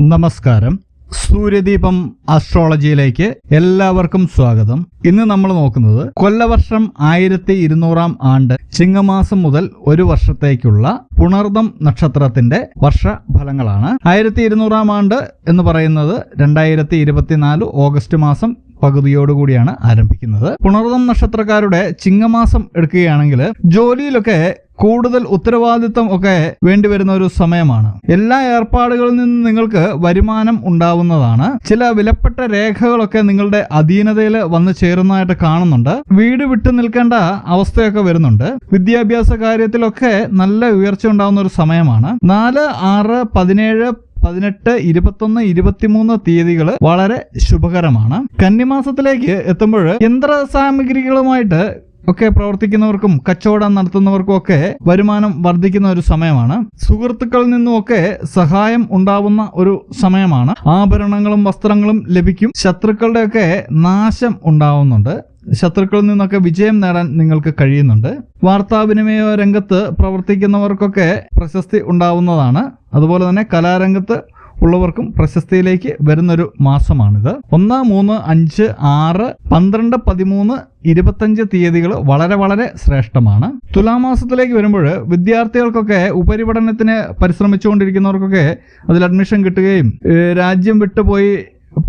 നമസ്കാരം. സൂര്യദീപം അസ്ട്രോളജിയിലേക്ക് എല്ലാവർക്കും സ്വാഗതം. ഇന്ന് നമ്മൾ നോക്കുന്നത് കൊല്ലവർഷം ആയിരത്തി ഇരുന്നൂറാം ആണ്ട് ചിങ്ങമാസം മുതൽ ഒരു വർഷത്തേക്കുള്ള പുണർദം നക്ഷത്രത്തിന്റെ വർഷ ഫലങ്ങളാണ് ആയിരത്തി ഇരുന്നൂറാം ആണ്ട് എന്ന് പറയുന്നത് രണ്ടായിരത്തി ഇരുപത്തിനാല് ഓഗസ്റ്റ് മാസം പകുതിയോടുകൂടിയാണ് ആരംഭിക്കുന്നത്. പുണർദം നക്ഷത്രക്കാരുടെ ചിങ്ങമാസം എടുക്കുകയാണെങ്കിൽ ജോലിയിലൊക്കെ കൂടുതൽ ഉത്തരവാദിത്തം ഒക്കെ വേണ്ടിവരുന്ന ഒരു സമയമാണ്. എല്ലാ ഏർപ്പാടുകളിൽ നിന്നും നിങ്ങൾക്ക് വരുമാനം ഉണ്ടാവുന്നതാണ്. ചില വിലപ്പെട്ട രേഖകളൊക്കെ നിങ്ങളുടെ അധീനതയിൽ വന്നു ചേരുന്നതായിട്ട് കാണുന്നുണ്ട്. വീട് വിട്ടു നിൽക്കേണ്ട അവസ്ഥയൊക്കെ വരുന്നുണ്ട്. വിദ്യാഭ്യാസ കാര്യത്തിലൊക്കെ നല്ല ഉയർച്ച ഉണ്ടാവുന്ന ഒരു സമയമാണ്. നാല് ആറ് പതിനേഴ് പതിനെട്ട് ഇരുപത്തൊന്ന് ഇരുപത്തിമൂന്ന് തീയതികൾ വളരെ ശുഭകരമാണ്. കന്നിമാസത്തിലേക്ക് എത്തുമ്പോൾ യന്ത്ര സാമഗ്രികളുമായിട്ട് ഒക്കെ പ്രവർത്തിക്കുന്നവർക്കും കച്ചവടം നടത്തുന്നവർക്കും ഒക്കെ വരുമാനം വർദ്ധിക്കുന്ന ഒരു സമയമാണ്. സുഹൃത്തുക്കളിൽ നിന്നുമൊക്കെ സഹായം ഉണ്ടാവുന്ന ഒരു സമയമാണ്. ആഭരണങ്ങളും വസ്ത്രങ്ങളും ലഭിക്കും. ശത്രുക്കളുടെയൊക്കെ നാശം ഉണ്ടാവുന്നുണ്ട്. ശത്രുക്കളിൽ നിന്നൊക്കെ വിജയം നേടാൻ നിങ്ങൾക്ക് കഴിയുന്നുണ്ട്. വാർത്താവിനിമയ രംഗത്ത് പ്രവർത്തിക്കുന്നവർക്കൊക്കെ പ്രശസ്തി ഉണ്ടാവുന്നതാണ്. അതുപോലെ തന്നെ കലാരംഗത്ത് ഉള്ളവർക്കും പ്രശസ്തിയിലേക്ക് വരുന്നൊരു മാസമാണിത്. ഒന്ന് മൂന്ന് അഞ്ച് ആറ് പന്ത്രണ്ട് പതിമൂന്ന് ഇരുപത്തഞ്ച് തീയതികൾ വളരെ വളരെ ശ്രേഷ്ഠമാണ്. തുലാമാസത്തിലേക്ക് വരുമ്പോൾ വിദ്യാർത്ഥികൾക്കൊക്കെ ഉപരിപഠനത്തിന് പരിശ്രമിച്ചുകൊണ്ടിരിക്കുന്നവർക്കൊക്കെ അതിൽ അഡ്മിഷൻ കിട്ടുകയും രാജ്യം വിട്ടുപോയി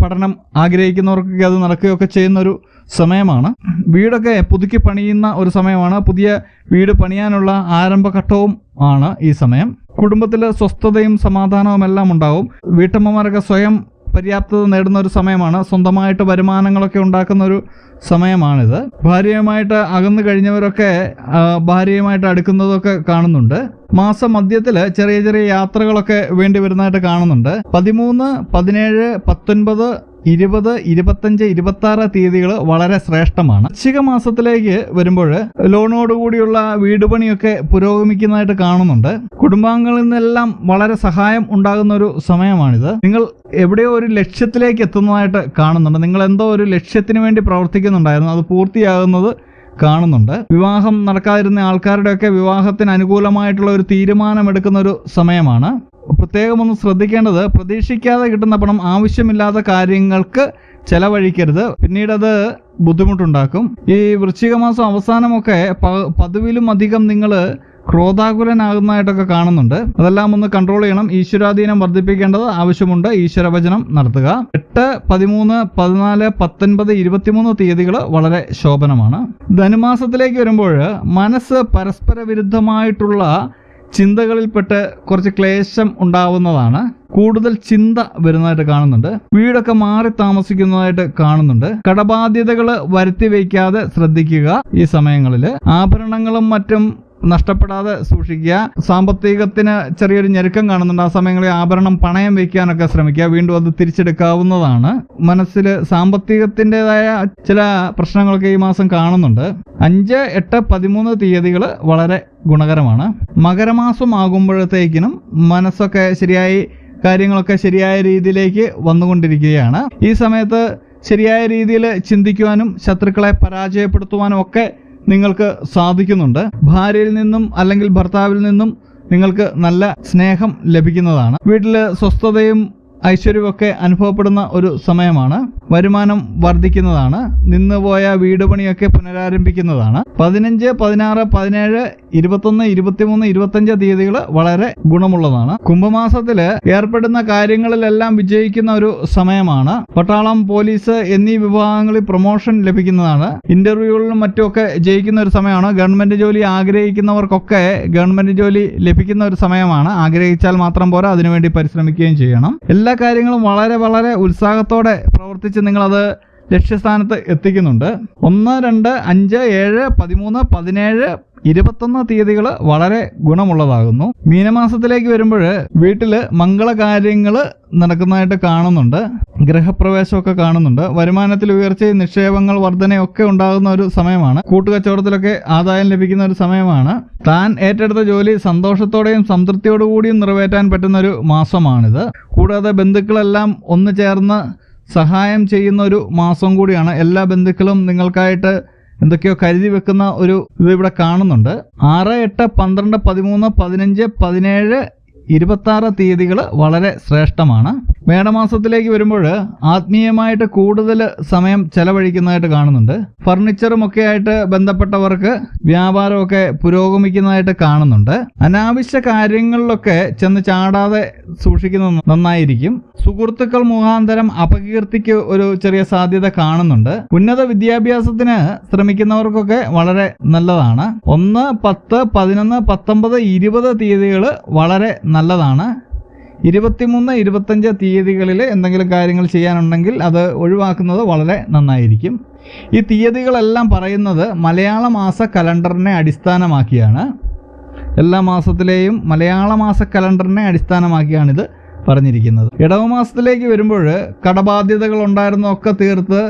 പഠനം ആഗ്രഹിക്കുന്നവർക്കൊക്കെ അത് നടക്കുകയൊക്കെ ചെയ്യുന്ന ഒരു സമയമാണ്. വീടൊക്കെ പുതുക്കി പണിയുന്ന ഒരു സമയമാണ്. പുതിയ വീട് പണിയാനുള്ള ആരംഭഘട്ടവും ആണ് ഈ സമയം. കുടുംബത്തിൽ സ്വസ്ഥതയും സമാധാനവും എല്ലാം ഉണ്ടാവും. വീട്ടമ്മമാരൊക്കെ സ്വയം പര്യാപ്തത നേടുന്ന ഒരു സമയമാണ്. സ്വന്തമായിട്ട് വരുമാനങ്ങളൊക്കെ ഉണ്ടാക്കുന്ന ഒരു സമയമാണിത്. ഭാര്യയുമായിട്ട് അകന്നു കഴിഞ്ഞവരൊക്കെ ഭാര്യയുമായിട്ട് അടുക്കുന്നതൊക്കെ കാണുന്നുണ്ട്. മാസം മധ്യത്തിൽ ചെറിയ ചെറിയ യാത്രകളൊക്കെ വേണ്ടി വരുന്നതായിട്ട് കാണുന്നുണ്ട്. പതിമൂന്ന് പതിനേഴ് പത്തൊൻപത് ഇരുപത് ഇരുപത്തഞ്ച് ഇരുപത്തി ആറ് തീയതികൾ വളരെ ശ്രേഷ്ഠമാണ്. വൃശ്ചിക മാസത്തിലേക്ക് വരുമ്പോൾ ലോണോടുകൂടിയുള്ള വീട് പണിയൊക്കെ പുരോഗമിക്കുന്നതായിട്ട് കാണുന്നുണ്ട്. കുടുംബാംഗങ്ങളിൽ നിന്നെല്ലാം വളരെ സഹായം ഉണ്ടാകുന്ന ഒരു സമയമാണിത്. നിങ്ങൾ എവിടെയോ ഒരു ലക്ഷ്യത്തിലേക്ക് എത്തുന്നതായിട്ട് കാണുന്നുണ്ട്. നിങ്ങൾ എന്തോ ഒരു ലക്ഷ്യത്തിന് വേണ്ടി പ്രവർത്തിക്കുന്നുണ്ടായിരുന്നു. അത് പൂർത്തിയാകുന്നത് കാണുന്നുണ്ട്. വിവാഹം നടക്കാതിരുന്ന ആൾക്കാരുടെയൊക്കെ വിവാഹത്തിന് അനുകൂലമായിട്ടുള്ള ഒരു തീരുമാനമെടുക്കുന്ന ഒരു സമയമാണ്. പ്രത്യേകം ഒന്ന് ശ്രദ്ധിക്കേണ്ടത് പ്രതീക്ഷിക്കാതെ കിട്ടുന്ന പണം ആവശ്യമില്ലാത്ത കാര്യങ്ങൾക്ക് ചെലവഴിക്കരുത്. പിന്നീട് അത് ബുദ്ധിമുട്ടുണ്ടാക്കും. ഈ വൃശ്ചിക മാസം അവസാനമൊക്കെ പതിവിലും അധികം നിങ്ങൾ ക്രോധാകുലനാകുന്നതായിട്ടൊക്കെ കാണുന്നുണ്ട്. അതെല്ലാം ഒന്ന് കൺട്രോൾ ചെയ്യണം. ഈശ്വരാധീനം വർദ്ധിപ്പിക്കേണ്ടത് ആവശ്യമുണ്ട്. ഈശ്വരവചനം നടത്തുക. എട്ട് പതിമൂന്ന് പതിനാല് പത്തൊൻപത് ഇരുപത്തിമൂന്ന് തീയതികൾ വളരെ ശോഭനമാണ്. ധനുമാസത്തിലേക്ക് വരുമ്പോൾ മനസ്സ് പരസ്പര വിരുദ്ധമായിട്ടുള്ള ചിന്തകളിൽപ്പെട്ട് കുറച്ച് ക്ലേശം ഉണ്ടാവുന്നതാണ്. കൂടുതൽ ചിന്ത വരുന്നതായിട്ട് കാണുന്നുണ്ട്. വീടൊക്കെ മാറി താമസിക്കുന്നതായിട്ട് കാണുന്നുണ്ട്. കടബാധ്യതകൾ വരുത്തി വയ്ക്കാതെ ശ്രദ്ധിക്കുക ഈ സമയങ്ങളിൽ ആഭരണങ്ങളും മറ്റും നഷ്ടപ്പെടാതെ സൂക്ഷിക്കുക. സാമ്പത്തികത്തിന് ചെറിയൊരു ഞെരുക്കം കാണുന്നുണ്ട്. ആ സമയങ്ങളിൽ ആഭരണം പണയം വയ്ക്കാനൊക്കെ ശ്രമിക്കുക. വീണ്ടും അത് തിരിച്ചെടുക്കാവുന്നതാണ്. മനസ്സിൽ സാമ്പത്തികത്തിന്റെതായ ചില പ്രശ്നങ്ങളൊക്കെ ഈ മാസം കാണുന്നുണ്ട്. അഞ്ച് എട്ട് പതിമൂന്ന് തീയതികൾ വളരെ ഗുണകരമാണ്. മകരമാസം ആകുമ്പോഴത്തേക്കിനും മനസ്സൊക്കെ ശരിയായി കാര്യങ്ങളൊക്കെ ശരിയായ രീതിയിലേക്ക് വന്നുകൊണ്ടിരിക്കുകയാണ്. ഈ സമയത്ത് ശരിയായ രീതിയിൽ ചിന്തിക്കുവാനും ശത്രുക്കളെ പരാജയപ്പെടുത്തുവാനും ഒക്കെ നിങ്ങൾക്ക് സാധിക്കുന്നുണ്ട്. ഭാര്യയിൽ നിന്നും അല്ലെങ്കിൽ ഭർത്താവിൽ നിന്നും നിങ്ങൾക്ക് നല്ല സ്നേഹം ലഭിക്കുന്നതാണ്. വീട്ടിൽ സ്വസ്ഥതയും ഒക്കെ അനുഭവപ്പെടുന്ന ഒരു സമയമാണ്. വരുമാനം വർദ്ധിക്കുന്നതാണ്. നിന്നുപോയ വീട് പണിയൊക്കെ പുനരാരംഭിക്കുന്നതാണ്. പതിനഞ്ച് പതിനാറ് പതിനേഴ് ഇരുപത്തൊന്ന് ഇരുപത്തിമൂന്ന് ഇരുപത്തഞ്ച് തീയതികൾ വളരെ ഗുണമുള്ളതാണ്. കുംഭമാസത്തിൽ ഏർപ്പെടുന്ന കാര്യങ്ങളിലെല്ലാം വിജയിക്കുന്ന ഒരു സമയമാണ്. പട്ടാളം പോലീസ് എന്നീ വിഭാഗങ്ങളിൽ പ്രൊമോഷൻ ലഭിക്കുന്നതാണ്. ഇന്റർവ്യൂകളിലും മറ്റുമൊക്കെ ജയിക്കുന്ന ഒരു സമയമാണ്. ഗവൺമെന്റ് ജോലി ആഗ്രഹിക്കുന്നവർക്കൊക്കെ ഗവൺമെന്റ് ജോലി ലഭിക്കുന്ന ഒരു സമയമാണ്. ആഗ്രഹിച്ചാൽ മാത്രം പോരാ അതിനുവേണ്ടി പരിശ്രമിക്കുകയും ചെയ്യണം. എല്ലാ കാര്യങ്ങളും വളരെ വളരെ ഉത്സാഹത്തോടെ പ്രവർത്തിച്ച് നിങ്ങളത് ലക്ഷ്യസ്ഥാനത്ത് എത്തിക്കുന്നുണ്ട്. ഒന്ന് രണ്ട് അഞ്ച് ഏഴ് പതിമൂന്ന് പതിനേഴ് ഇരുപത്തൊന്ന് തീയതികൾ വളരെ ഗുണമുള്ളതാകുന്നു. മീനമാസത്തിലേക്ക് വരുമ്പോൾ വീട്ടിൽ മംഗളകാര്യങ്ങൾ നടക്കുന്നതായിട്ട് കാണുന്നുണ്ട്. ഗൃഹപ്രവേശമൊക്കെ കാണുന്നുണ്ട്. വരുമാനത്തിൽ ഉയർച്ചയും നിക്ഷേപങ്ങൾ വർധനയൊക്കെ ഉണ്ടാകുന്ന ഒരു സമയമാണ്. കൂട്ടുകച്ചവടത്തിലൊക്കെ ആദായം ലഭിക്കുന്ന ഒരു സമയമാണ്. താൻ ഏറ്റെടുത്ത ജോലി സന്തോഷത്തോടെയും സംതൃപ്തിയോടുകൂടിയും നിറവേറ്റാൻ പറ്റുന്ന ഒരു മാസമാണിത്. കൂടാതെ ബന്ധുക്കളെല്ലാം ഒന്ന് ചേർന്ന് സഹായം ചെയ്യുന്ന ഒരു മാസം കൂടിയാണ്. എല്ലാ ബന്ധുക്കളും നിങ്ങൾക്കായിട്ട് എന്തൊക്കെയോ കരുതി വെക്കുന്ന ഒരു ഇത് ഇവിടെ കാണുന്നുണ്ട്. ആറ് എട്ട് പന്ത്രണ്ട് പതിമൂന്ന് പതിനഞ്ച് പതിനേഴ് ഇരുപത്തി ആറ് തീയതികൾ വളരെ ശ്രേഷ്ഠമാണ്. മേടമാസത്തിലേക്ക് വരുമ്പോൾ ആത്മീയമായിട്ട് കൂടുതൽ സമയം ചെലവഴിക്കുന്നതായിട്ട് കാണുന്നുണ്ട്. ഫർണിച്ചറും ഒക്കെ ആയിട്ട് ബന്ധപ്പെട്ടവർക്ക് വ്യാപാരമൊക്കെ പുരോഗമിക്കുന്നതായിട്ട് കാണുന്നുണ്ട്. അനാവശ്യ കാര്യങ്ങളിലൊക്കെ ചെന്ന് ചാടാതെ സൂക്ഷിക്കുന്നത് നന്നായിരിക്കും. സുഹൃത്തുക്കൾ മുഖാന്തരം അപകീർത്തിക്ക് ഒരു ചെറിയ സാധ്യത കാണുന്നുണ്ട്. ഉന്നത വിദ്യാഭ്യാസത്തിന് ശ്രമിക്കുന്നവർക്കൊക്കെ വളരെ നല്ലതാണ്. ഒന്ന് പത്ത് പതിനൊന്ന് പത്തൊമ്പത് ഇരുപത് തീയതികൾ വളരെ നല്ലതാണ്. ഇരുപത്തിമൂന്ന് ഇരുപത്തഞ്ച് തീയതികളിൽ എന്തെങ്കിലും കാര്യങ്ങൾ ചെയ്യാനുണ്ടെങ്കിൽ അത് ഒഴിവാക്കുന്നത് വളരെ നന്നായിരിക്കും. ഈ തീയതികളെല്ലാം പറയുന്നത് മലയാള മാസ കലണ്ടറിനെ അടിസ്ഥാനമാക്കിയാണ്. എല്ലാ മാസത്തിലെയും മലയാള മാസ കലണ്ടറിനെ അടിസ്ഥാനമാക്കിയാണിത് പറഞ്ഞിരിക്കുന്നത്. ഇടവ മാസത്തിലേക്ക് വരുമ്പോൾ കടബാധ്യതകൾ ഉണ്ടായിരുന്നൊക്കെ തീർത്ത്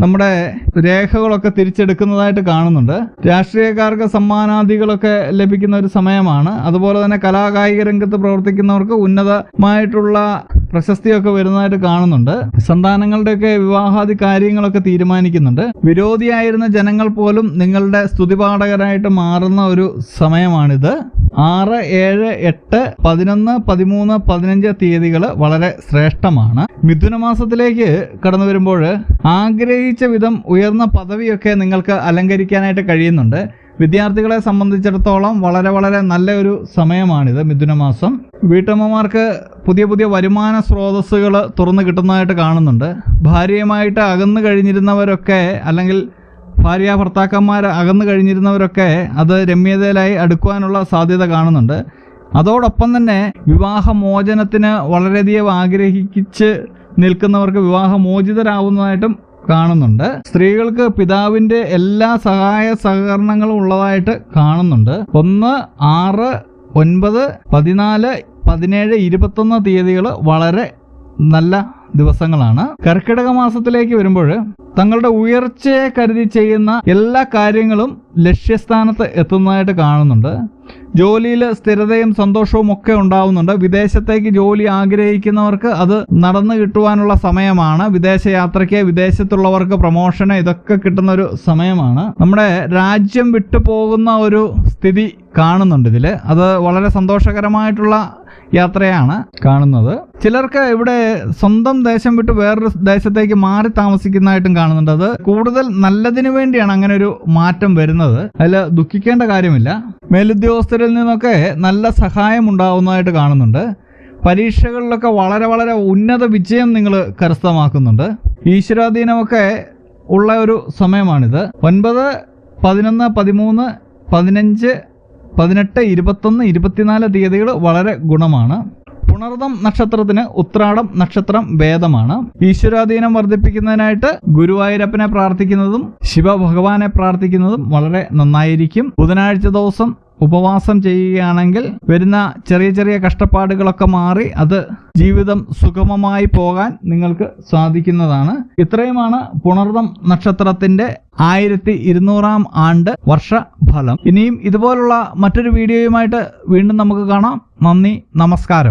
നമ്മുടെ രേഖകളൊക്കെ തിരിച്ചെടുക്കുന്നതായിട്ട് കാണുന്നുണ്ട്. രാഷ്ട്രീയക്കാർക്ക് സമ്മാനാദികളൊക്കെ ലഭിക്കുന്ന ഒരു സമയമാണ്. അതുപോലെ തന്നെ കലാകായിക രംഗത്ത് പ്രവർത്തിക്കുന്നവർക്ക് ഉന്നതമായിട്ടുള്ള പ്രശസ്തിയൊക്കെ വരുന്നതായിട്ട് കാണുന്നുണ്ട്. സന്താനങ്ങളുടെയൊക്കെ വിവാഹാദി കാര്യങ്ങളൊക്കെ തീരുമാനിക്കുന്നുണ്ട്. വിരോധിയായിരുന്ന ജനങ്ങൾ പോലും നിങ്ങളുടെ സ്തുതിപാഠകരായിട്ട് മാറുന്ന ഒരു സമയമാണിത്. ആറ് ഏഴ് എട്ട് പതിനൊന്ന് പതിമൂന്ന് പതിനഞ്ച് തീയതികൾ വളരെ ശ്രേഷ്ഠമാണ്. മിഥുന മാസത്തിലേക്ക് കടന്നു വരുമ്പോൾ ആഗ്രഹിച്ച വിധം ഉയർന്ന പദവിയൊക്കെ നിങ്ങൾക്ക് അലങ്കരിക്കാനായിട്ട് കഴിയുന്നുണ്ട്. വിദ്യാർത്ഥികളെ സംബന്ധിച്ചിടത്തോളം വളരെ വളരെ നല്ല ഒരു സമയമാണിത് മിഥുനമാസം. വീട്ടമ്മമാർക്ക് പുതിയ പുതിയ വരുമാന സ്രോതസ്സുകൾ തുറന്നു കിട്ടുന്നതായിട്ട് കാണുന്നുണ്ട്. ഭാര്യയുമായിട്ട് അകന്നു കഴിഞ്ഞിരുന്നവരൊക്കെ അല്ലെങ്കിൽ ഭാര്യ ഭർത്താക്കന്മാർ അകന്നു കഴിഞ്ഞിരുന്നവരൊക്കെ അത് രമ്യതയിലായി അടുക്കുവാനുള്ള സാധ്യത കാണുന്നുണ്ട്. അതോടൊപ്പം തന്നെ വിവാഹമോചനത്തിന് വളരെയധികം ആഗ്രഹിച്ച് നിൽക്കുന്നവർക്ക് വിവാഹമോചിതരാവുന്നതായിട്ടും കാണുന്നുണ്ട്. സ്ത്രീകൾക്ക് പിതാവിന്റെ എല്ലാ സഹായ സഹകരണങ്ങളും ഉള്ളതായിട്ട് കാണുന്നുണ്ട്. ഒന്ന് ആറ് ഒൻപത് പതിനാല് പതിനേഴ് ഇരുപത്തൊന്ന് തീയതികൾ വളരെ നല്ല ദിവസങ്ങളാണ്. കർക്കിടക മാസത്തിലേക്ക് വരുമ്പോൾ തങ്ങളുടെ ഉയർച്ചയെ കരുതി ചെയ്യുന്ന എല്ലാ കാര്യങ്ങളും ലക്ഷ്യസ്ഥാനത്ത് എത്തുന്നതായിട്ട് കാണുന്നുണ്ട്. ജോലിയിൽ സ്ഥിരതയും സന്തോഷവും ഒക്കെ ഉണ്ടാവുന്നുണ്ട്. വിദേശത്തേക്ക് ജോലി ആഗ്രഹിക്കുന്നവർക്ക് അത് നടന്നു കിട്ടുവാനുള്ള സമയമാണ്. വിദേശ യാത്രയ്ക്ക് വിദേശത്തുള്ളവർക്ക് പ്രൊമോഷന് ഇതൊക്കെ കിട്ടുന്ന ഒരു സമയമാണ്. നമ്മുടെ രാജ്യം വിട്ടു പോകുന്ന ഒരു സ്ഥിതി കാണുന്നുണ്ട് ഇതിൽ അത് വളരെ സന്തോഷകരമായിട്ടുള്ള യാത്രയാണ് കാണുന്നത്. ചിലർക്ക് ഇവിടെ സ്വന്തം ദേശം വിട്ട് വേറൊരു ദേശത്തേക്ക് മാറി താമസിക്കുന്നതായിട്ടും കാണുന്നുണ്ട്. അത് കൂടുതൽ നല്ലതിന് വേണ്ടിയാണ് അങ്ങനെ ഒരു മാറ്റം വരുന്നത്. അതിൽ ദുഃഖിക്കേണ്ട കാര്യമില്ല. മേലുദ്യോഗസ്ഥരിൽ നിന്നൊക്കെ നല്ല സഹായം ഉണ്ടാവുന്നതായിട്ട് കാണുന്നുണ്ട്. പരീക്ഷകളിലൊക്കെ വളരെ വളരെ ഉന്നത വിജയം നിങ്ങൾ കരസ്ഥമാക്കുന്നുണ്ട്. ഈശ്വരാധീനമൊക്കെ ഉള്ള ഒരു സമയമാണിത്. ഒൻപത് പതിനൊന്ന് പതിമൂന്ന് പതിനഞ്ച് പതിനെട്ട് ഇരുപത്തൊന്ന് ഇരുപത്തിനാല് തീയതികൾ വളരെ ഗുണമാണ്. പുണർദം നക്ഷത്രത്തിന് ഉത്രാടം നക്ഷത്രം വേദമാണ്. ഈശ്വരാധീനം വർദ്ധിപ്പിക്കുന്നതിനായിട്ട് ഗുരുവായൂരപ്പനെ പ്രാർത്ഥിക്കുന്നതും ശിവഭഗവാനെ പ്രാർത്ഥിക്കുന്നതും വളരെ നന്നായിരിക്കും. ബുധനാഴ്ച ദിവസം ഉപവാസം ചെയ്യുകയാണെങ്കിൽ വരുന്ന ചെറിയ ചെറിയ കഷ്ടപ്പാടുകളൊക്കെ മാറി അത് ജീവിതം സുഗമമായി പോകാൻ നിങ്ങൾക്ക് സാധിക്കുന്നതാണ്. ഇത്രയുമാണ് പുണർദം നക്ഷത്രത്തിന്റെ ആയിരത്തി ഇരുന്നൂറാം ആണ്ട് വർഷഫലം. ഇനിയും ഇതുപോലുള്ള മറ്റൊരു വീഡിയോയുമായിട്ട് വീണ്ടും നമുക്ക് കാണാം. നന്ദി നമസ്കാരം.